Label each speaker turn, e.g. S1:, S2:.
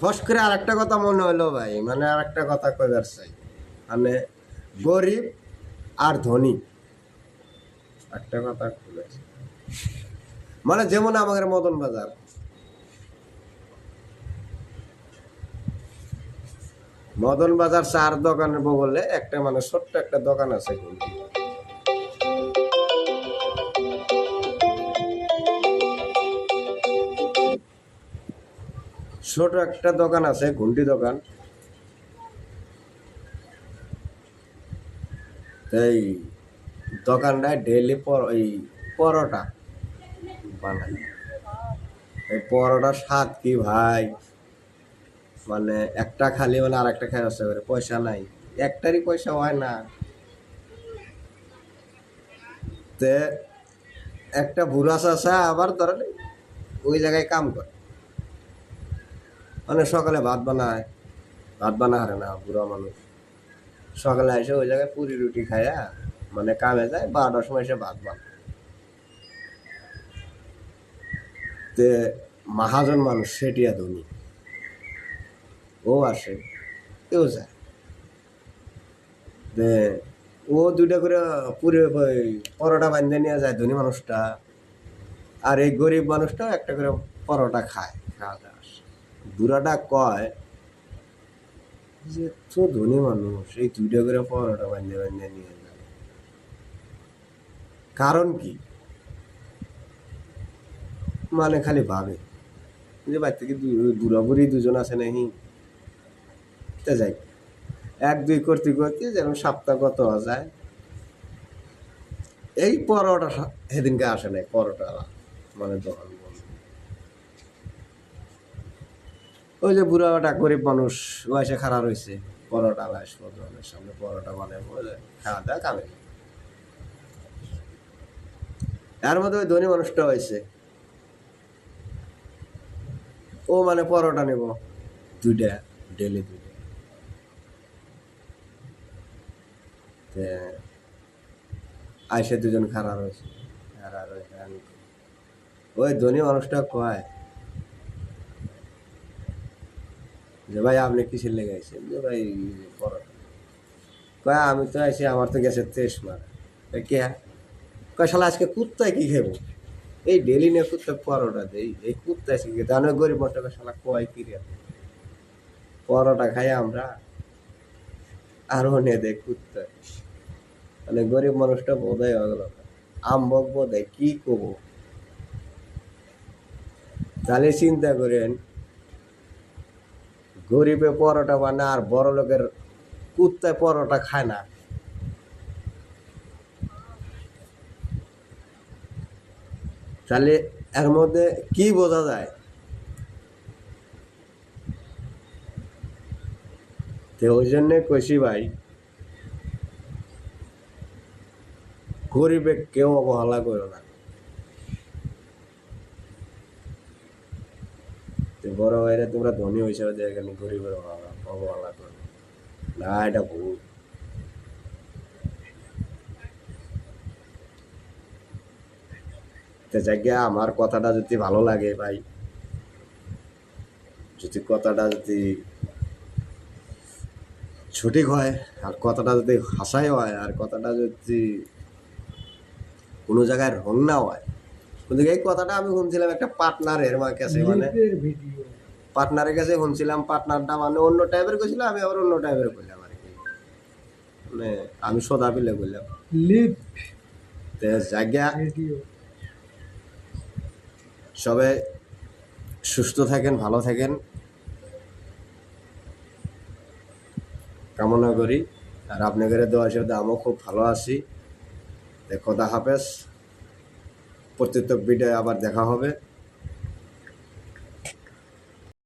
S1: ফস করে আর একটা কথা মনে হলো ভাই মানে আর একটা কথা কইবার চাই। মানে গরিব আর ধনী, একটা কথা মানে যেমন আমাদের মদন বাজার। মদন বাজার চার দোকানের বগলে একটা মানে ছোট্ট একটা দোকান আছে কিন্তু। ছোট একটা দোকান আছে ঘুন্টি দোকান। এই দোকানটায় ডেলি পর, এই পরোটা বানায় এই পরোটা স্বাদ কি ভাই? মানে একটা খালি মানে আর একটা খাই আসতে পারে পয়সা নাই। একটারই পয়সা হয় না। তে একটা বুড়া চাষা আবার ধরেন ওই জায়গায় কাম করে। মানে সকালে ভাত বানায়। ভাত বানা হারে না, বুড়া মানুষ। সকালে এসে ওই জায়গায় পুরি রুটি খায়া মানে কামে যায়, বারোটার সময় এসে ভাত বানায়। তে মহাজন মানুষ, সেটিয়া ধনী। ও আসে কেউ যায়। ও দুইটা করে পুরে পরোটা বান্ধে নিয়ে যায়, ধনী মানুষটা। আর এই গরিব মানুষটাও একটা করে পরোটা খায়, খাওয়া দাওয়া। বুড়াটা কয় যে তো ধনী মানুষ, এই দুইটা করে পরোটা বান্ধে বান্ধে নিয়ে যায় কারণ কি? মানে খালি ভাবে যে, বাড়ি থেকে দু- বুড়া বুড়ি দুজন আছে নাকি? তা যাই, এক, দুই করতে করতে যেন সপ্তাহ কত যায়। এই পরোটা সেদিনকে আসে নাই, পরোটা মানে দোকান বন্ধ। ওই যে বুড়াটা গরিব মানুষ এসে খারাপ রয়েছে, পরোটা আসব দোকানের সামনে পরোটা বানাবো খাওয়া দাওয়া কামে তার মধ্যে ওই ধনী মানুষটা হয়েছে। ও মানে পরোটা নেব, দুইটা ডেলি দুইটা। আইসে দুজন খারাপ হয়েছে খারাপ হয়েছে ওই ধনী মানুষটা কয়? যে, ভাই, আপনি কিসের লেগে আইছেন? যে, ভাই কয়, আমি তো আইসি আমার তো গেছে তেইশ মারা কে? কয়, শালা, আজকে কুত্তায় কি খাব? এই ডেলি নিয়ে কুত্তা পরোটা দেই, এই কুত্তা এসে কি? দানো গরিব মানুষটা শালা, কয় কি রে পরোটা খাই আমরা, আর নিয়ে দেয় কুত্তা মানে গরিব মানুষটা বোধহয় হয়ে গেল আম্বক বোধহয়, কি করব তাহলে চিন্তা করেন গরিবে পরোটা বানায় আর বড় লোকের কুত্তায় পরোটা খায় না। তাহলে এর মধ্যে কি বোঝা যায়? তো ওই জন্যে কইছি ভাই, গরিবে কেউ অবহেলা করো না। বড় ভাইরা তোমরা ধনী হয়েছে এখানে গরিবের অবহেলা অবহেলা করো না। এটা ভুল। জায়গা আমার কথাটা যদি ভালো লাগে ভাই, যদি কথাটা যদি সঠিক হয়, আর কথাটা যদি হাসাই হয়, আর কথাটা যদি কোনো জায়গায় রং না হয় কিন্তু এই কথাটা আমি শুনছিলাম একটা পার্টনারের আমার কাছে মানে পার্টনারের কাছে শুনছিলাম পার্টনারটা মানে অন্য টাইপের কইছিল আমি আবার অন্য টাইপের কইলাম আর কি। মানে আমি সদা পিলে কইলাম।
S2: লিপ
S1: জায়গা সবাই সুস্থ থাকেন ভালো থাকেন। কামনা করি। আর আপনাদের দেওয়া হিসেবে আমিও খুব ভালো আছি। খোদা হাফেজ। প্রত্যেক ভিডিও আবার দেখা হবে।